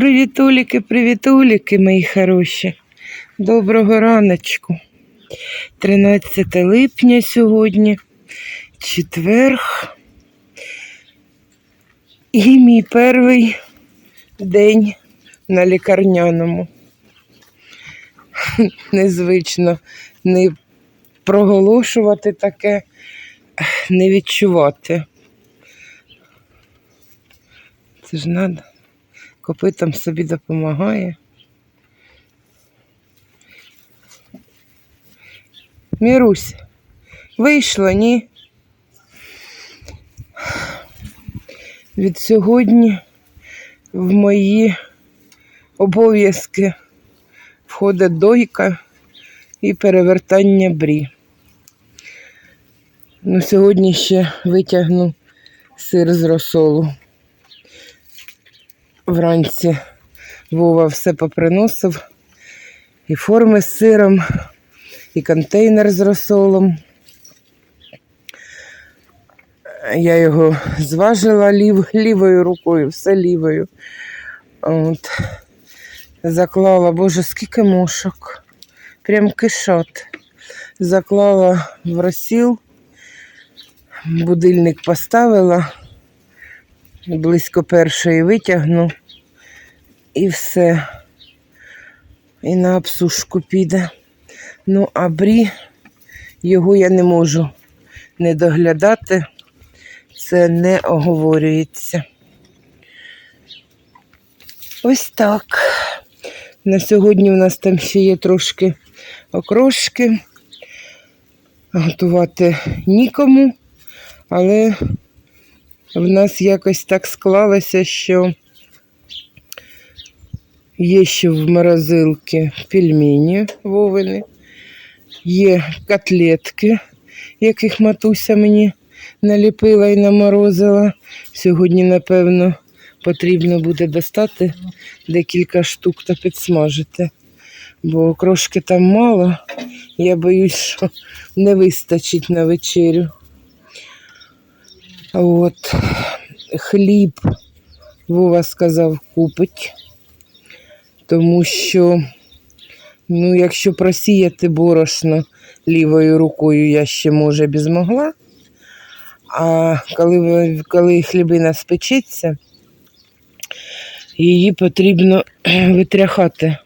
Привітуліки, привітуліки, мої хороші. Доброго раночку. 13 липня сьогодні, четверг. І мій перший день на лікарняному. Незвично не проголошувати таке, не відчувати. Це ж треба копитом собі допомагає. Мірусь, вийшла, ні? Від сьогодні в мої обов'язки входить дойка і перевертання брі. Ну, сьогодні ще витягну сир з розсолу вранці Вова все поприносив. І форми з сиром, і контейнер з розсолом. Я його зважила лів, лівою рукою, все лівою. От. Заклала, боже, скільки мушок. Прям кишот. Заклала в розсіл, будильник поставила, близько першої витягну і все. І на обсушку піде. Ну, а брі, його я не можу не доглядати. Це не оговорюється. Ось так. На сьогодні у нас там ще є трошки окрошки. Готувати нікому, але в нас якось так склалося, що Є ще в морозилці пельмені вовини, є котлетки, яких матуся мені наліпила і наморозила. Сьогодні, напевно, потрібно буде достати декілька штук та підсмажити, бо крошки там мало. Я боюсь, що не вистачить на вечерю. От хліб, Вова сказав, купить тому що, ну, якщо просіяти борошно лівою рукою, я ще, може, б змогла. А коли, коли хлібина спечеться, її потрібно витряхати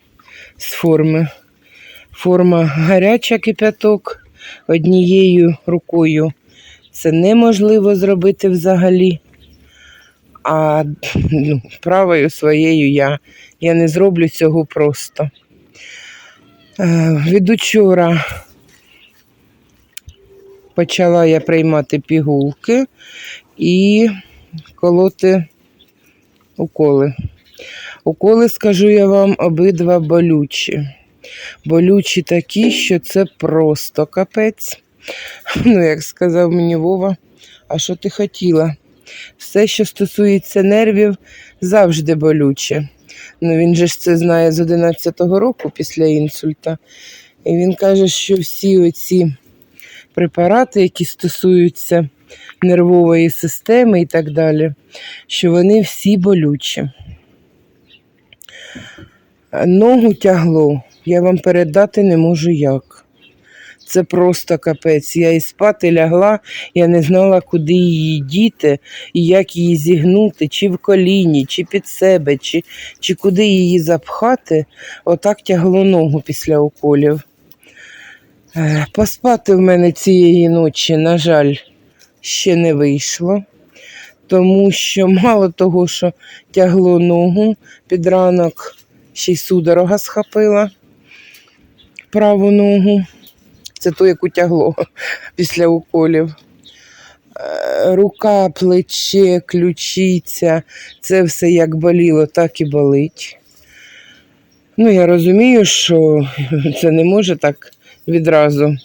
з форми. Форма гаряча кипяток однією рукою. Це неможливо зробити взагалі. А ну, правою своєю я, я не зроблю цього просто. Е, від учора почала я приймати пігулки і колоти уколи. Уколи, скажу я вам, обидва болючі. Болючі такі, що це просто капець. Ну, як сказав мені Вова, а що ти хотіла? Все, що стосується нервів, завжди болюче. Ну, він же ж це знає з 11-го року після інсульта. І він каже, що всі оці препарати, які стосуються нервової системи і так далі, що вони всі болючі. Ногу тягло, я вам передати не можу як. Це просто капець. Я і спати лягла, я не знала, куди її діти і як її зігнути, чи в коліні, чи під себе, чи, чи куди її запхати. Отак тягло ногу після уколів. Е, Поспати в мене цієї ночі, на жаль, ще не вийшло, тому що мало того, що тягло ногу, під ранок ще й судорога схопила праву ногу. Це ту, яку тягло після уколів. Е, Рука, плече, ключиця, це все як боліло, так і болить. Ну, я розумію, що це не може так відразу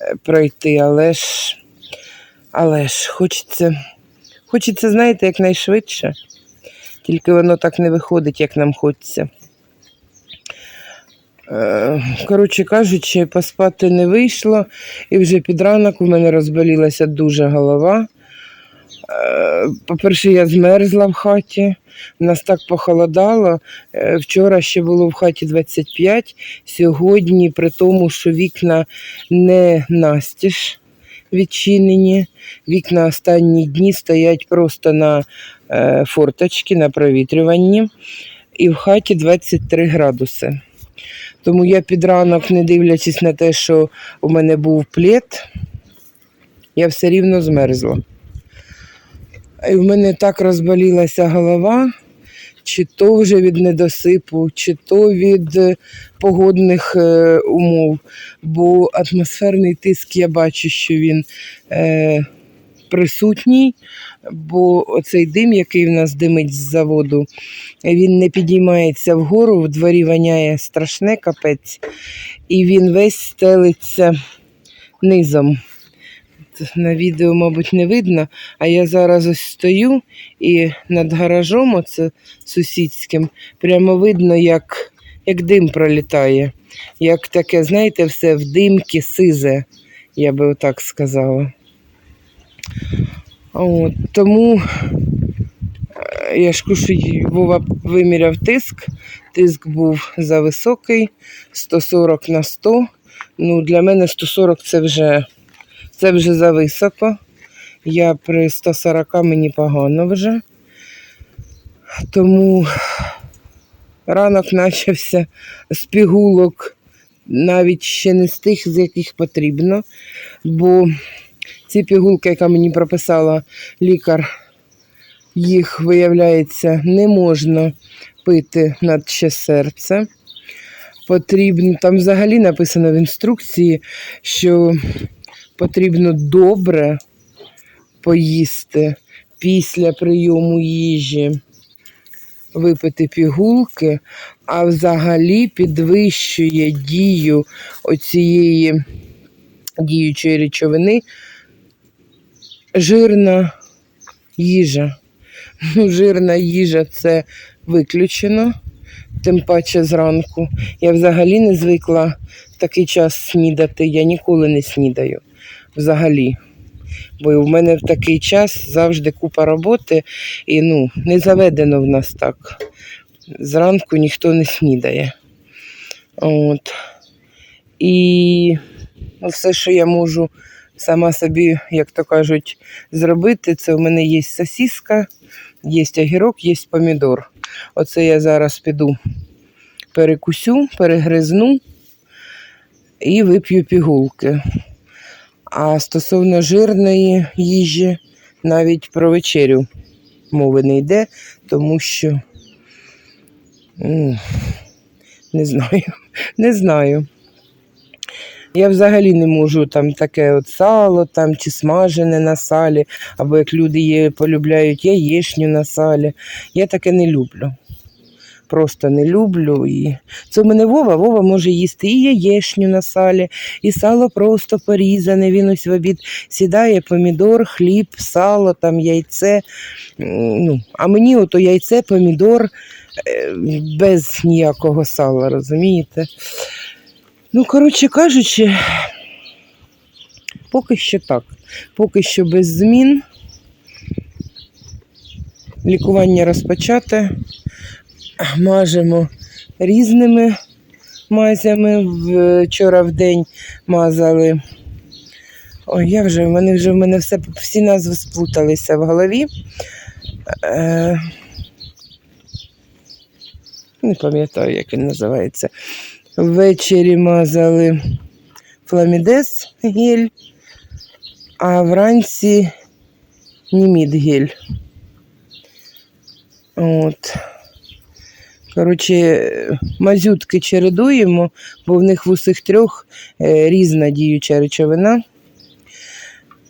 е, пройти, але ж, але ж хочеться, хочеться, знаєте, якнайшвидше. Тільки воно так не виходить, як нам хочеться. Е, Коротше кажучи, поспати не вийшло, і вже під ранок у мене розболілася дуже голова. Е, По-перше, я змерзла в хаті, нас так похолодало. Е, Вчора ще було в хаті 25, сьогодні, при тому, що вікна не настіж відчинені, вікна останні дні стоять просто на е, форточці, на провітрюванні, і в хаті 23 градуси. Тому я під ранок, не дивлячись на те, що у мене був плед, я все рівно змерзла. І в мене так розболілася голова, чи то вже від недосипу, чи то від е, погодних е, умов. Бо атмосферний тиск я бачу, що він е, присутній, бо оцей дим, який в нас димить з заводу, він не підіймається вгору, в дворі воняє страшне капець, і він весь стелиться низом. На відео, мабуть, не видно, а я зараз ось стою і над гаражом, оце сусідським, прямо видно, як, як дим пролітає. Як таке, знаєте, все в димки сизе, я би отак сказала. От, тому е, я ж кажу, виміряв тиск. Тиск був зависокий, 140 на 100. Ну, для мене 140 це вже, це вже зависоко. Я при 140 мені погано вже. Тому ранок почався з пігулок, навіть ще не з тих, з яких потрібно. Бо ці пігулки, яка мені прописала лікар, їх, виявляється, не можна пити на ще серце. Потрібно, там взагалі написано в інструкції, що потрібно добре поїсти після прийому їжі, випити пігулки, а взагалі підвищує дію оцієї діючої речовини жирна їжа. Ну, жирна їжа це виключено, тим паче зранку. Я взагалі не звикла в такий час снідати. Я ніколи не снідаю. Взагалі. Бо в мене в такий час завжди купа роботи, і ну, не заведено в нас так. Зранку ніхто не снідає. От. І ну, все, що я можу сама собі, як то кажуть, зробити, це в мене є сосиска, є огірок, є помідор. Оце я зараз піду перекусю, перегризну і вип'ю пігулки. А стосовно жирної їжі, навіть про вечерю мови не йде, тому що не знаю, не знаю. Я взагалі не можу там таке от сало там, чи смажене на салі, або як люди є, полюбляють яєчню на салі. Я таке не люблю. Просто не люблю. І... Це в мене Вова. Вова може їсти і яєчню на салі, і сало просто порізане. Він ось в обід сідає помідор, хліб, сало, там яйце. Ну, а мені ото яйце, помідор е, без ніякого сала, розумієте? Ну, коротше кажучи, поки що так. Поки що без змін. Лікування розпочате. Мажемо різними мазями. Вчора в день мазали. Ой, я вже, в мене вже в мене все, всі назви сплуталися в голові. Е, не пам'ятаю, як він називається. Ввечері мазали фламідес гель, а вранці німід гель. От. Коротше, мазютки чередуємо, бо в них в усіх трьох е, різна діюча речовина.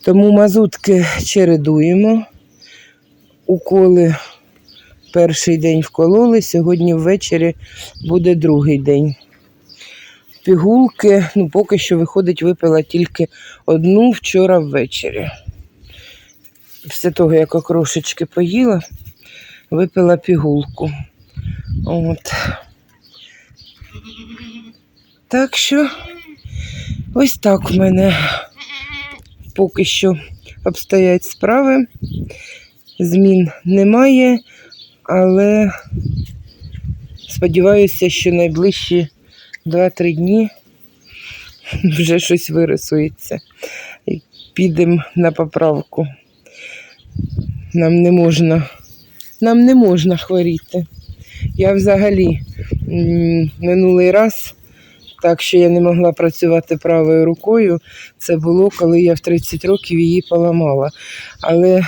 Тому мазутки чередуємо. Уколи перший день вкололи, сьогодні ввечері буде другий день. Пігулки, ну, поки що виходить, випила тільки одну вчора ввечері. Після того, як окрошечки поїла, випила пігулку. От. Так що ось так в мене поки що обстоять справи. Змін немає, але сподіваюся, що найближчі 2-3 дні вже щось вирисується. Підемо на поправку. Нам не можна, нам не можна хворіти. Я взагалі минулий раз, так що я не могла працювати правою рукою, це було, коли я в 30 років її поламала. Але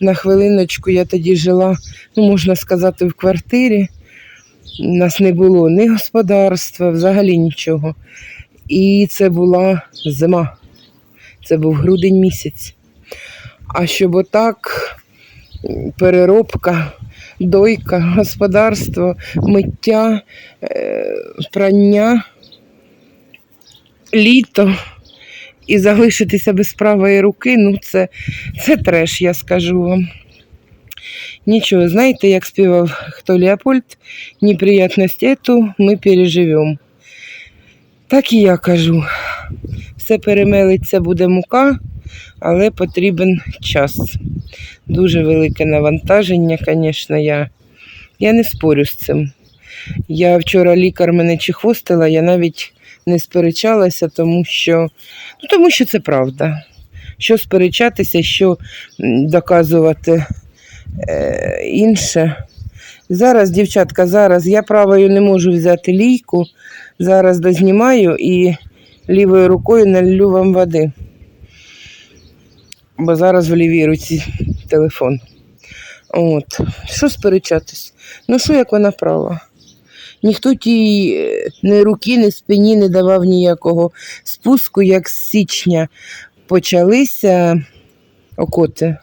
на хвилиночку я тоді жила, ну, можна сказати, в квартирі. У нас не було ні господарства, взагалі нічого. І це була зима. Це був грудень місяць. А щоб отак переробка, дойка, господарство, миття, е, прання, літо і залишитися без правої руки, ну це, це треш, я скажу вам. Нічого, знаєте, як співав хто Леопольд, неприятність эту ми переживемо. Так і я кажу. Все перемелиться, буде мука, але потрібен час. Дуже велике навантаження, звісно, я, я не спорю з цим. Я вчора лікар мене чехвостила, я навіть не сперечалася, тому що, ну, тому що це правда. Що сперечатися, що доказувати е, інше. Зараз, дівчатка, зараз я правою не можу взяти лійку. Зараз дознімаю і лівою рукою налью вам води. Бо зараз в лівій руці телефон. От. Що сперечатись? Ну що, як вона права? Ніхто тій е, ні руки, ні спині не давав ніякого спуску, як з січня почалися окоти.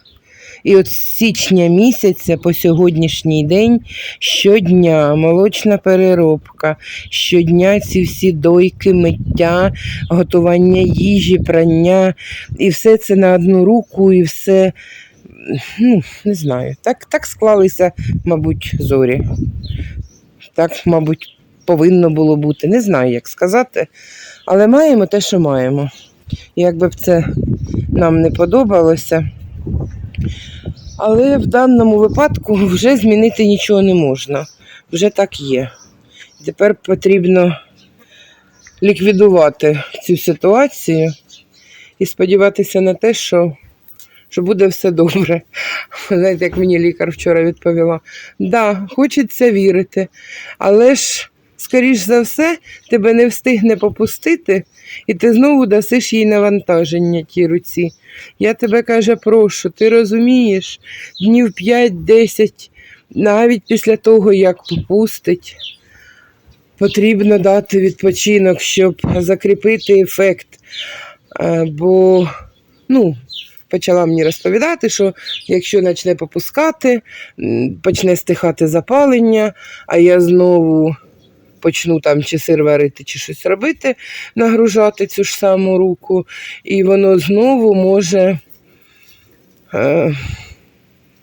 І от з січня місяця по сьогоднішній день щодня молочна переробка, щодня ці всі дойки, миття, готування їжі, прання, і все це на одну руку, і все, ну, не знаю, так, так склалися, мабуть, зорі. Так, мабуть, повинно було бути. Не знаю, як сказати. Але маємо те, що маємо. Як би б це нам не подобалося. Але в даному випадку вже змінити нічого не можна. Вже так є. Тепер потрібно ліквідувати цю ситуацію і сподіватися на те, що, що буде все добре. Знаєте, як мені лікар вчора відповіла: да, хочеться вірити, але ж, скоріш за все, тебе не встигне попустити, і ти знову дасиш їй навантаження тій руці. Я тебе каже, прошу, ти розумієш, днів 5-10, навіть після того, як попустить, потрібно дати відпочинок, щоб закріпити ефект. Бо, ну, почала мені розповідати, що якщо почне попускати, почне стихати запалення, а я знову почну там чи сир варити, чи щось робити, нагружати цю ж саму руку, і воно знову може е,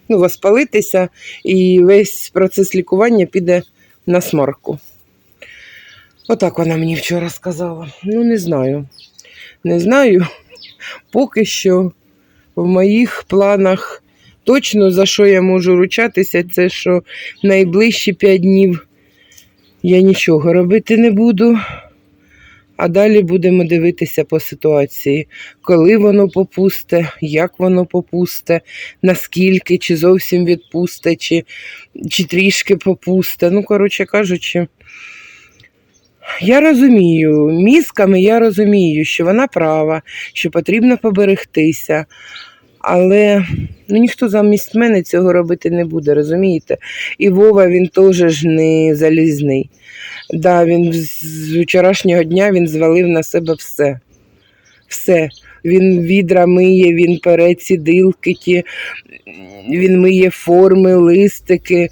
ну, воспалитися, і весь процес лікування піде на смарку. Отак вона мені вчора сказала. Ну, не знаю. Не знаю. Поки що в моїх планах точно за що я можу ручатися, це що найближчі 5 днів я нічого робити не буду. А далі будемо дивитися по ситуації, коли воно попусте, як воно попусте, наскільки, чи зовсім відпусте, чи, чи трішки попусте. Ну, коротше кажучи, я розумію, мізками я розумію, що вона права, що потрібно поберегтися. Але ну, ніхто замість мене цього робити не буде, розумієте? І Вова він теж ж не залізний. Да, він з- вчорашнього дня він звалив на себе все. Все. Він відра миє, він пере ці дилки, ті, він миє форми, листики. Е,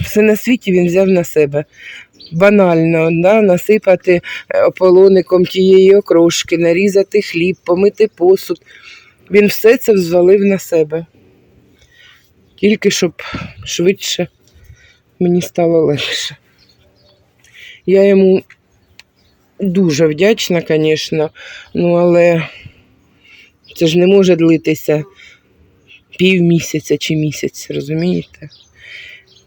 Все на світі він взяв на себе. Банально, да, насипати е, ополоником тієї окрошки, нарізати хліб, помити посуд. Він все це взвалив на себе. Тільки щоб швидше мені стало легше. Я йому дуже вдячна, звісно, ну але це ж не може длитися пів місяця чи місяць, розумієте?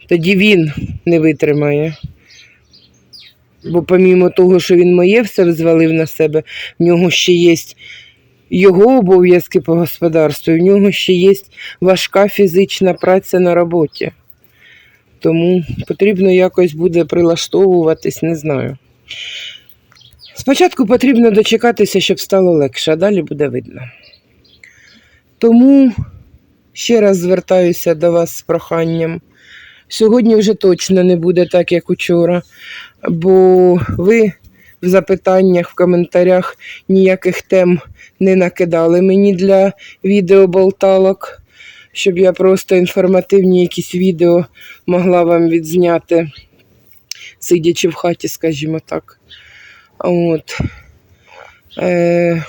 Тоді він не витримає. Бо помімо того, що він моє все взвалив на себе, в нього ще є його обов'язки по господарству, і в нього ще є важка фізична праця на роботі. Тому потрібно якось буде прилаштовуватись, не знаю. Спочатку потрібно дочекатися, щоб стало легше, а далі буде видно. Тому ще раз звертаюся до вас з проханням. Сьогодні вже точно не буде так, як учора, бо ви в запитаннях, в коментарях ніяких тем не накидали мені для відеоболталок, щоб я просто інформативні якісь відео могла вам відзняти, сидячи в хаті, скажімо так. От. Е,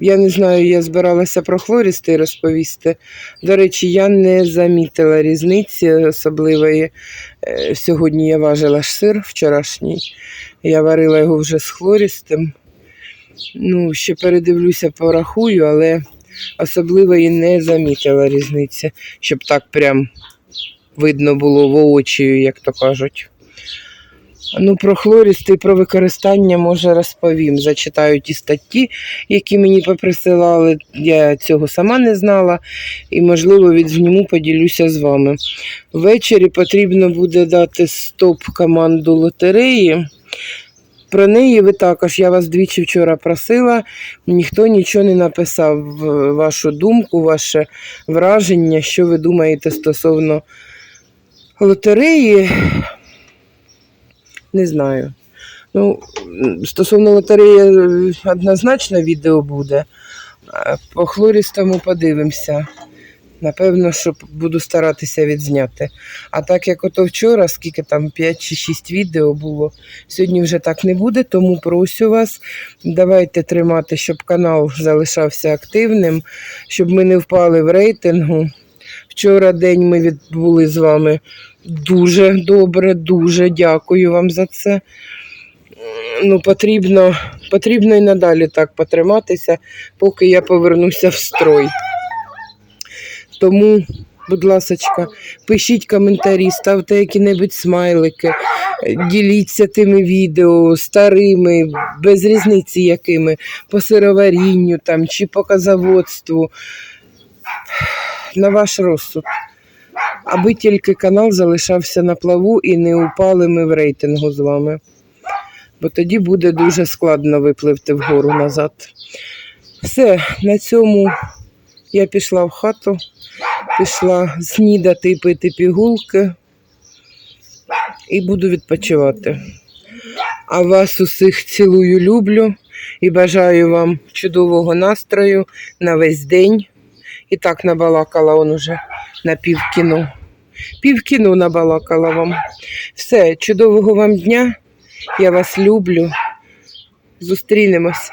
я не знаю, я збиралася про хлористий розповісти. До речі, я не замітила різниці особливої. Е, Сьогодні я важила сир вчорашній. Я варила його вже з хлористим. Ну, ще передивлюся, порахую, але особливої не замітила різниці, щоб так прям видно було воочію, як то кажуть. Ну, про хлористи і про використання може розповім. Зачитаю ті статті, які мені поприсилали. Я цього сама не знала і, можливо, відзніму, поділюся з вами. Ввечері потрібно буде дати стоп команду лотереї. Про неї ви також, я вас двічі вчора просила, ніхто нічого не написав. Вашу думку, ваше враження, що ви думаєте стосовно лотереї. Не знаю. Ну, стосовно лотереї однозначно відео буде. По хлористому подивимося. Напевно, що буду старатися відзняти. А так як ото вчора, скільки там 5 чи 6 відео було, сьогодні вже так не буде, тому прошу вас, давайте тримати, щоб канал залишався активним, щоб ми не впали в рейтингу. Вчора день ми відбули з вами дуже добре, дуже дякую вам за це. Ну, потрібно, потрібно і надалі так потриматися, поки я повернуся в строй. Тому, будь ласка, пишіть коментарі, ставте які-небудь смайлики, діліться тими відео старими, без різниці якими, по сироварінню там, чи по казаводству. На ваш розсуд. Аби тільки канал залишався на плаву і не упали ми в рейтингу з вами. Бо тоді буде дуже складно випливти вгору назад. Все, на цьому я пішла в хату, пішла снідати і пити пігулки і буду відпочивати. А вас усіх цілую, люблю і бажаю вам чудового настрою на весь день. І так набалакала он уже на півкіно. Півкіно набалакала вам. Все, чудового вам дня. Я вас люблю. Зустрінемось.